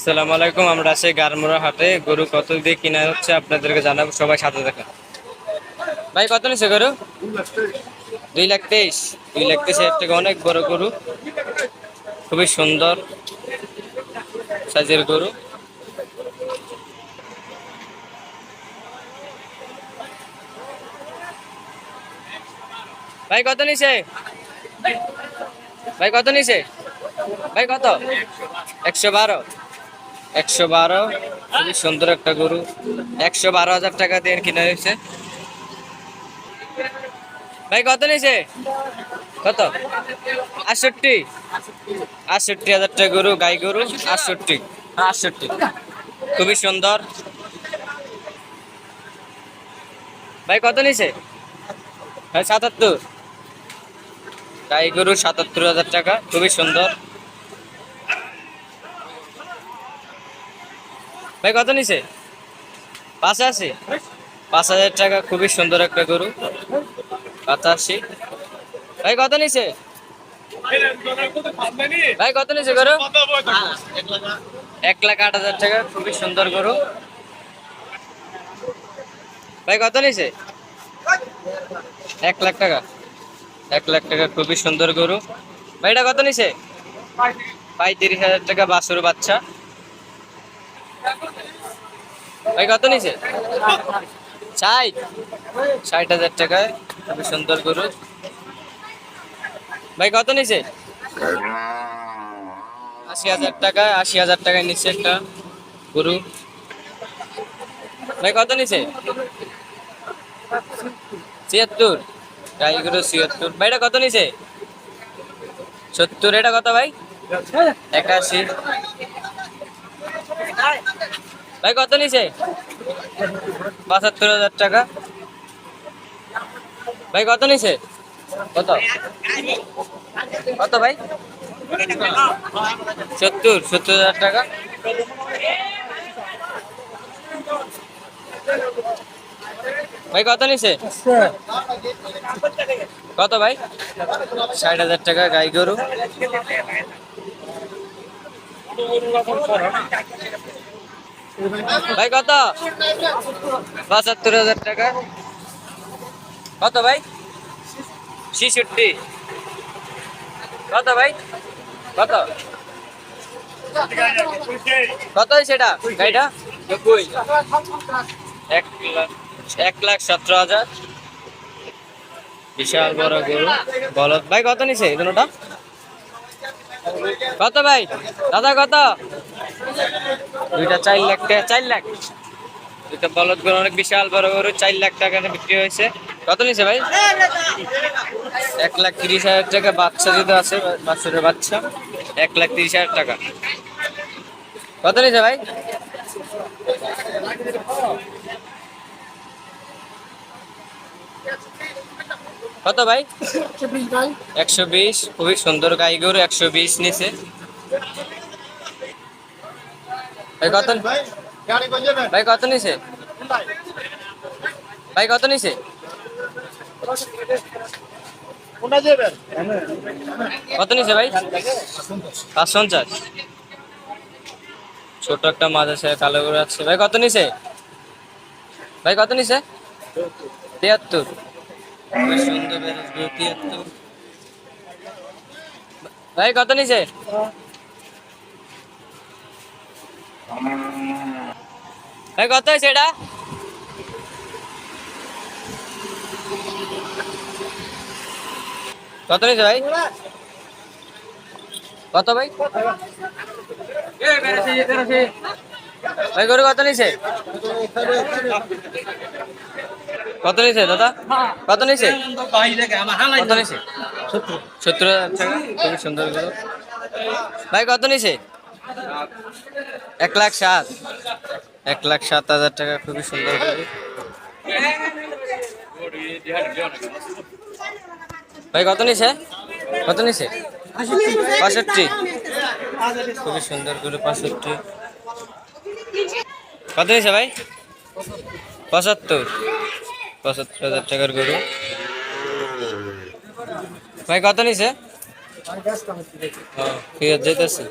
আসসালামু আলাইকুম, আমরা আছি গারমোড়া হাটে। গরু কত দিয়ে কিনা হচ্ছে আপনাদেরকে জানাব, সবাই সাথে দেখা ভাই, কত নিছে গরু? দুই লাখ তেইশ। দুই লাখ তেইশ হাজার টাকা অনেক বড় গরু। খুবই সুন্দর সাইজের গরু। ভাই, কত নিছে? ভাই, কত নিছে? ভাই, কত? একশো বারো। একশো বারো, খুবই সুন্দর একটা গরু। একশো বারো হাজার টাকা দিয়ে কিনা হয়েছে। ভাই, কত নিয়েছে? কত? আটষট্টি। আটষট্টি হাজার টাকা গরু, গাই গরু, আটষট্টি। আটষট্টি। খুবই সুন্দর। ভাই, কত নিছে ভাই, সাতাত্তর। গাই গরু, সাতাত্তর হাজার টাকা, খুবই সুন্দর। ভাই, কত নিছে? পাঁচে আশি পাঁচ হাজার টাকা, খুবই সুন্দর একটা গরু। পঁচাশি ভাই, কত নিছে? ভাই, কত নিছে গরু? এক লাখ আট হাজার টাকা, খুবই সুন্দর গরু। ভাই, কত নিছে? এক লাখ টাকা। এক লাখ টাকা, খুবই সুন্দর গরু। ভাই, এটা কত নিছে? পঁয়ত্রিশ হাজার টাকা বাসুর বাচ্চা। ভাই, কত নিছে? ষাট। ষাট হাজার টাকায়, খুবই সুন্দর গরু। ভাই, কত নিছে? আশি হাজার টাকা আশি হাজার টাকায় নিচ্ছে একটা গরু। ভাই, কত নিছে? ছিয়াত্তর। গাই গরু ছিয়াত্তর। ভাই, এটা কত নিছে? সত্তর। এটা কত ভাই? একাশি। ভাই, কত নিছে? পঁচাত্তর হাজার টাকা। ভাই, কত নিছে? কত? কত ভাই? সত্তর সত্তর হাজার টাকা। ভাই, কত নিছে? কত ভাই? ষাট হাজার টাকা গাই গরু। ভাই, কত? পঁচাত্তর হাজার টাকা। কত ভাই? ছিষট্টি। কত ভাই? কত? কত সেটা গাড়িটা? এক লাখ এক লাখ সতেরো হাজার। বিশাল বড় গরু। বলদ। ভাই, কত নিছে কত ভাই? দাদা, কত? দুইটা চার লাখ টাকা চার লাখ। দুইটা বলদ গরু অনেক বিশাল বড় গরু চার লাখ টাকা বিক্রি হয়েছে। কত নিছে ভাই? এক লাখ তিরিশ হাজার টাকা বাচ্চা যদি আছে বাচ্চাদের বাচ্চা। এক লাখ তিরিশ হাজার টাকা। কত নিছে ভাই? কত ভাই? একশো বিশ খুবই সুন্দর গাই গরু একশো বিশ নিচে ভাই কত ভাই কত নিছে ভাই কত নিছে কত নিছে ভাই পাঁচ পঞ্চাশ ছোট একটা মাছ আছে কালো করে আছে ভাই কত নিছে ভাই কত নিছে তিয়াত্তর ভাই কত নিছে ভাই, কত হয়েছে এটা? কত নিছে ভাই? কত ভাই? ভাই, গরু কত নিছে কত নিছে দাদা? কত নিছে কত নিছে সত্তর হাজার খুবই সুন্দর ভাই, কত নিছে এক লাখ সাত। এক লাখ সাত হাজার টাকা, খুবই সুন্দর ভাই, কত নিছে? কত নিছে? পঁয়ষট্টি। খুবই সুন্দর গরু, পঁয়ষট্টি। কত নিছে ভাই? পঁচাত্তর। পঁচাত্তর হাজার টাকার গরু। ভাই, কত নিছে? যেতেছে